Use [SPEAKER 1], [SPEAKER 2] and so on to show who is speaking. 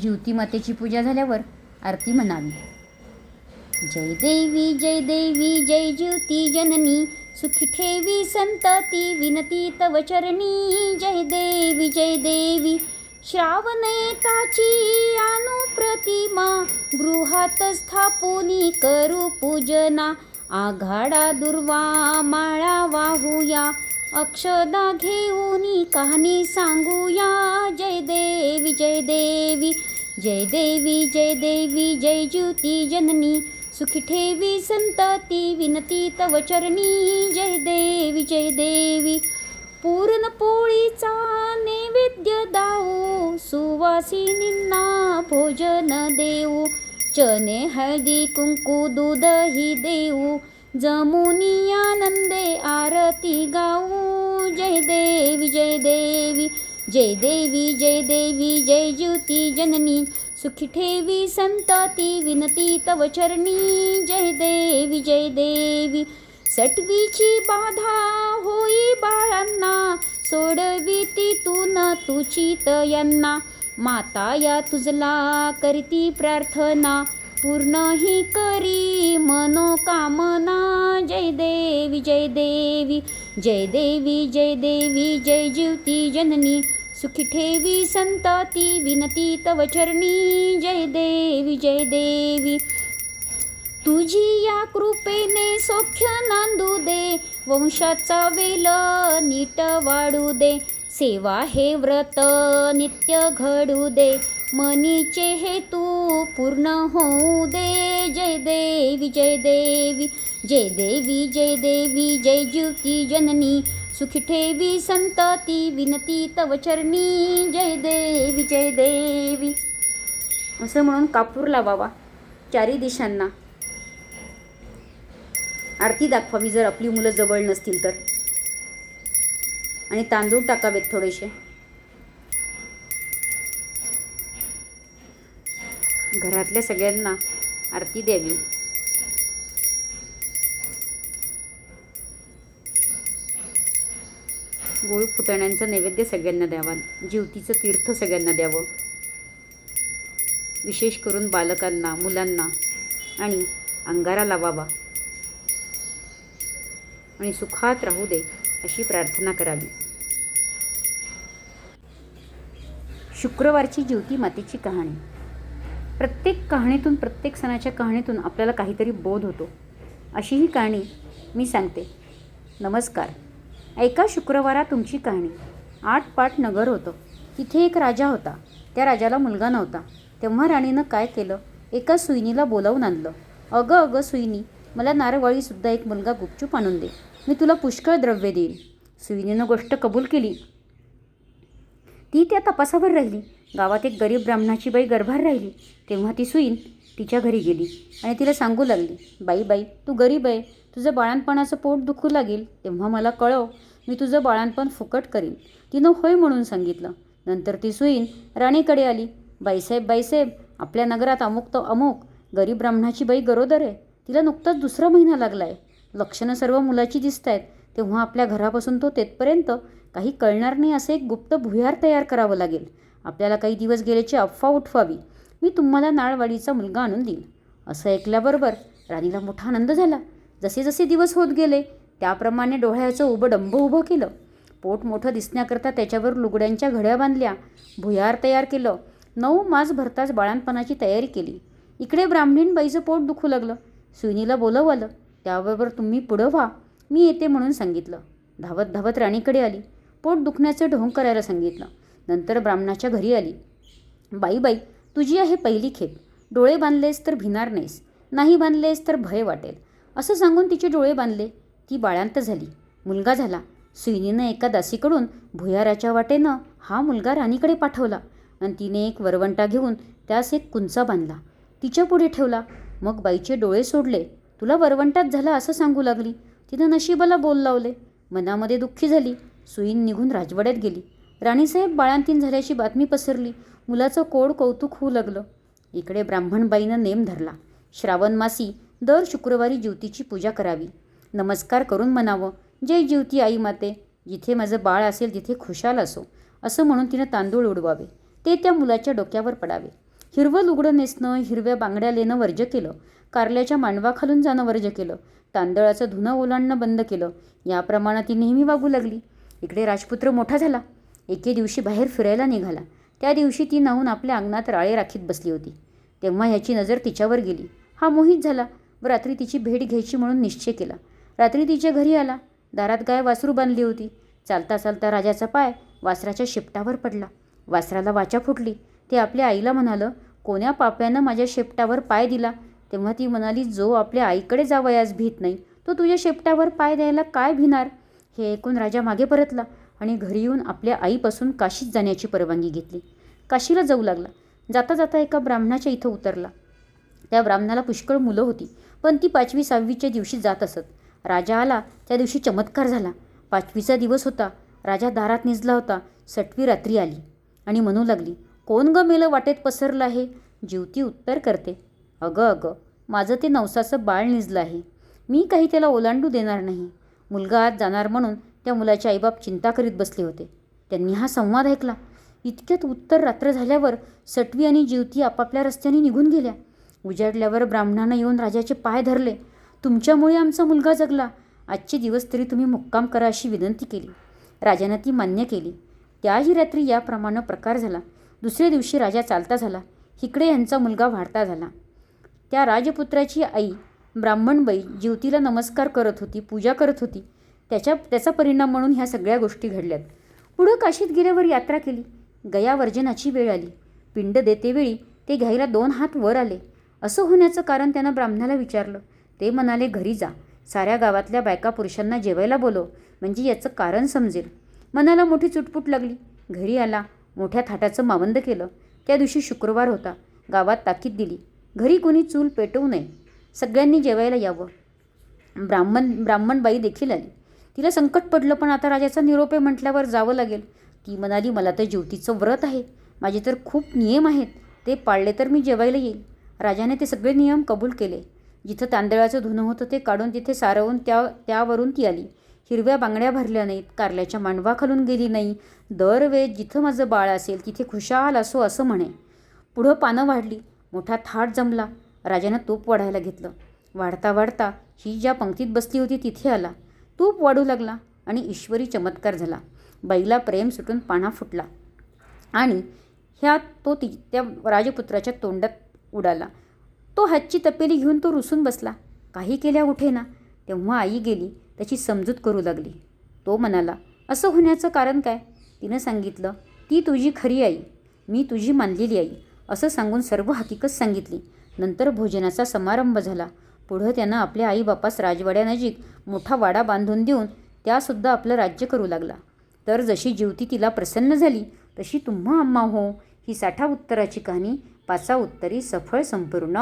[SPEAKER 1] ज्योती मातेची पूजा झाल्यावर आरती म्हणावी. जय देवी जय देवी जय ज्योती जननी सुखी ठेवी संतती विनती तव चरणी. जय देवी जय देवी श्रावणेताची अनुप्रतिमा गृहात स्थापुनी करू पूजना. आघाडा दुर्वा माळा वाहूया अक्षदा घेऊन कहाणी सांगूया. जय देवी जय देवी जय देवी जय देवी जय ज्योती जननी. सुखी ठेवी संतती विनती तव चरणी. जय देवी जय देवी पूर्ण पोळीचा नैवेद्य दाऊ. सुवासिनींना भोजन देऊ. चने हळदी कुंकू दूधही देऊ. जमुनी आनंदे आरती गाऊ। जय देवी जय देवी जय देवी जय देवी जय ज्योती जननी। सुखी ठेवी संतती विनती तव चरणी। जय देवी जय देवी सटवीची बाधा होई बाळांना। सोडवी न तुची तयांना। माता या तुझला करती प्रार्थना। पूर्ण ही करी मनोकामना. जय देवी जय देवी जय देवी जय देवी जय जीवती जननी. सुखी ठेवी संतती विनती तव चरणी. जय देवी जय देवी. तुझी या कृपेने सौख्य नांदू दे. वंशाचा वेल नीट वाढू दे. सेवा हे व्रत नित्य घडू दे. मनीचे हेतू पूर्ण होऊ दे. जय देवी जय देवी जय देवी जय देवी जय ज्योती जननी. सुखी ठेवी संतती विनती तव चरणी. जय देवी जय देवी. असं म्हणून कापूर लावावा चारी दिशांना. आरती दाखवावी जर आपली मुलं जवळ नसतील तर. आणि तांदूळ टाकावेत थोडेसे. घरातल्या सगळ्यांना आरती द्यावी. गोळ फुटाण्यांचा नैवेद्य सगळ्यांना द्यावा. ज्योतीचं तीर्थ सगळ्यांना द्यावं. विशेष करून बालकांना मुलांना आणि अंगारा लावावा. आणि सुखात राहू दे अशी प्रार्थना करावी. शुक्रवारची ज्योती मातेची कहाणी. प्रत्येक कहाणीतून प्रत्येक सणाच्या कहाणीतून आपल्याला काहीतरी बोध होतो. अशी ही कहाणी मी सांगते. नमस्कार. ऐका शुक्रवारा तुमची कहाणी. आठ पाट नगर होतं. तिथे एक राजा होता. त्या राजाला मुलगा नव्हता. तेव्हा राणीनं काय केलं? एका सुईनीला बोलावून आणलं. अगं अगं सुईनी मला नारवाळीसुद्धा एक मुलगा गुपचूप आणून दे. मी तुला पुष्कळ द्रव्य देईन. सुईनीनं गोष्ट कबूल केली. ती त्या तपासावर राहिली. गावात एक गरीब ब्राह्मणाची बाई गर्भार राहिली. तेव्हा ती सुईन तिच्या घरी गेली आणि तिला सांगू लागली बाई बाई तू गरीब आहे. तुझं बाळणपणाचं पोट दुखू लागेल. तेव्हा मला कळव मी तुझं बाळणपण फुकट करीन. तिनं होय म्हणून सांगितलं. नंतर ती सुईन राणीकडे आली. बाईसाहेब बाईसाहेब आपल्या नगरात अमुक तो अमुक. गरीब ब्राह्मणाची बाई गरोदर आहे. तिला नुकताच दुसरा महिना लागला आहे लक्षणं सर्व मुलाची दिसत आहेत तेव्हा आपल्या घरापासून तो तेथपर्यंत काही कळणार नाही असे एक गुप्त भुयार तयार करावं लागेल. आपल्याला काही दिवस गेल्याची अफवा उठवावी. मी तुम्हाला नाळवाडीचा मुलगा आणून देईन. असं ऐकल्याबरोबर राणीला मोठा आनंद झाला. जसे जसे दिवस होत गेले त्याप्रमाणे डोळ्याचं उभं डंब उभं केलं. पोट मोठं दिसण्याकरता त्याच्यावर लुगड्यांच्या घड्या बांधल्या. भुयार तयार केलं. नऊ मास भरताच बाळणपणाची तयारी केली. इकडे ब्राह्मणीण बाईचं पोट दुखू लागलं. सुईनीला बोलवलं त्याबरोबर तुम्ही पुढं व्हा. मी येते म्हणून सांगितलं. धावत धावत राणीकडे आली. पोट दुखण्याचं ढोंग करायला सांगितलं. नंतर ब्राह्मणाच्या घरी आली. बाई बाई तुझी आहे पहिली खेप. डोळे बांधलेस तर भिणार नाहीस. नाही बांधलेस तर भय वाटेल. असं सांगून तिचे डोळे बांधले. ती बाळांत झाली. मुलगा झाला. सुईनीनं एका दासीकडून भुयाराच्या वाटेनं हा मुलगा राणीकडे पाठवला आणि तिने एक वरवंटा घेऊन त्यास एक कुंचा बांधला. तिच्या पुढे ठेवला. मग बाईचे डोळे सोडले. तुला वरवंटात झाला असं सांगू लागली. तिनं नशिबाला बोल लावले. मनामध्ये दुःखी झाली. सुईन निघून राजवाड्यात गेली. राणीसाहेब बाळांतीन झाल्याची बातमी पसरली. मुलाचं कोड कौतुक होऊ लागलं. इकडे ब्राह्मणबाईनं नेम धरला. श्रावण मासी दर शुक्रवारी ज्योतीची पूजा करावी. नमस्कार करून म्हणावं जय ज्योती आई माते जिथे माझं बाळ असेल तिथे खुशाल असो असं म्हणून तिनं तांदूळ उडवावे. ते त्या मुलाच्या डोक्यावर पडावे. हिरवं लुगडं नेसणं हिरव्या बांगड्या लेणं वर्ज केलं. कारल्याच्या मांडवाखालून जाणं वर्ज केलं. तांदळाचं धुणं ओलांडणं बंद केलं. याप्रमाणे ती नेहमी वागू लागली. इकडे राजपुत्र मोठा झाला. एके दिवशी बाहेर फिरायला निघाला. त्या दिवशी ती नाहून आपल्या अंगणात राळे राखीत बसली होती. तेव्हा ह्याची नजर तिच्यावर गेली. हा मोहित झाला व रात्री तिची भेट घ्यायची म्हणून निश्चय केला. रात्री तिच्या घरी आला. दारात गाय वासरू बांधली होती. चालता चालता राजाचा पाय वासराच्या शेपटावर पडला. वासराला वाचा फुटली. ते आपल्या आईला म्हणालं कोण्या पाप्यानं माझ्या शेपटावर पाय दिला? तेव्हा ती म्हणाली जो आपल्या आईकडे जावयास भीत नाही तो तुझ्या शेपटावर पाय द्यायला काय भिणार? हे ऐकून राजा मागे परतला. आणि घरी येऊन आपल्या आईपासून काशीत जाण्याची परवानगी घेतली. काशीला जाऊ लागला. जाता जाता एका ब्राह्मणाच्या इथं उतरला. त्या ब्राह्मणाला पुष्कळ मुलं होती पण ती पाचवी सहावीच्या दिवशी जात असत. राजा आला त्या दिवशी चमत्कार झाला. पाचवीचा दिवस होता. राजा दारात निजला होता. सटवी रात्री आली आणि म्हणू लागली कोण ग मेलं वाटेत पसरलं आहे? जीवती उत्तर करते. अगं अगं माझं ते नवसाचं बाळ निजलं आहे. मी काही त्याला ओलांडू देणार नाही. मुलगा आज जाणार म्हणून त्या मुलाचे आईबाप चिंता करीत बसले होते. त्यांनी हा संवाद ऐकला. इतक्यात उत्तर रात्र झाल्यावर सटवी आणि जीवती आपापल्या रस्त्याने निघून गेल्या. उजाडल्यावर ब्राह्मणानं येऊन राजाचे पाय धरले. तुमच्यामुळे आमचा मुलगा जगला. आजचे दिवस तरी तुम्ही मुक्काम करा अशी विनंती केली. राजानं ती मान्य केली. त्याही रात्री याप्रमाणे प्रकार झाला. दुसऱ्या दिवशी राजा चालता झाला. इकडे यांचा मुलगा वाढता झाला. त्या राजपुत्राची आई ब्राह्मणबाई ज्योतीला नमस्कार करत होती पूजा करत होती. त्याच्या त्याचा परिणाम म्हणून ह्या सगळ्या गोष्टी घडल्यात. पुढं काशीत गेल्यावर यात्रा केली. गयावर्जनाची वेळ आली. पिंड देतेवेळी ते घ्यायला दोन हात वर आले. असं होण्याचं कारण त्यानं ब्राह्मणाला विचारलं. ते म्हणाले घरी जा. साऱ्या गावातल्या बायका पुरुषांना जेवायला बोलव. म्हणजे याचं कारण समजेल. मनाला मोठी चुटपुट लागली. घरी आला. मोठ्या थाटाचं मावंद केलं. त्या दिवशी शुक्रवार होता. गावात ताकीद दिली. घरी कोणी चूल पेटवू नये. सगळ्यांनी जेवायला यावं. ब्राह्मण ब्राह्मणबाई देखील आली. तिला संकट पडलं पण आता राजाचा निरोप आहे म्हटल्यावर जावं लागेल. ती म्हणाली मला तर ज्योतीचं व्रत आहे. माझे तर खूप नियम आहेत. ते पाळले तर मी जेवायला येईल. राजाने ते सगळे नियम कबूल केले. जिथं तांदळाचं धुणं होतं ते काढून तिथे सारवून त्या त्यावरून ती आली. हिरव्या बांगड्या भरल्या नाहीत कारल्याच्या मांडवा खालून गेली नाही. दरवेळेस जिथं माझं बाळ असेल तिथे खुशाल असो असं म्हणे. पुढं पानं वाढली. मोठा थाट जमला. राजानं तोप वाढायला घेतलं. वाढता वाढता ही ज्या पंक्तीत बसली होती तिथे आला. तूप वाढू लागला आणि ईश्वरी चमत्कार झाला. बाईला प्रेम सुटून पाना फुटला आणि ह्या तो ती त्या राजपुत्राच्या तोंडात उडाला. तो हातची तपेली घेऊन तो रुसून बसला. काही केल्या उठेना तेव्हा आई गेली त्याची समजूत करू लागली. तो म्हणाला असं होण्याचं कारण काय? तिनं सांगितलं ती तुझी खरी आई. मी तुझी मानलेली आई. असं सांगून सर्व हकीकत सांगितली. नंतर भोजनाचा समारंभ झाला. पुढं त्यानं आपल्या आईबापास राजवाड्यानजीक मोठा वाडा बांधून देऊन त्यासुद्धा आपलं राज्य करू लागला. तर जशी जीवती तिला प्रसन्न झाली तशी तुम्हा अम्मा हो. ही साठा उत्तराची कहाणी पाचा उत्तरी सफळ संपूर्ण.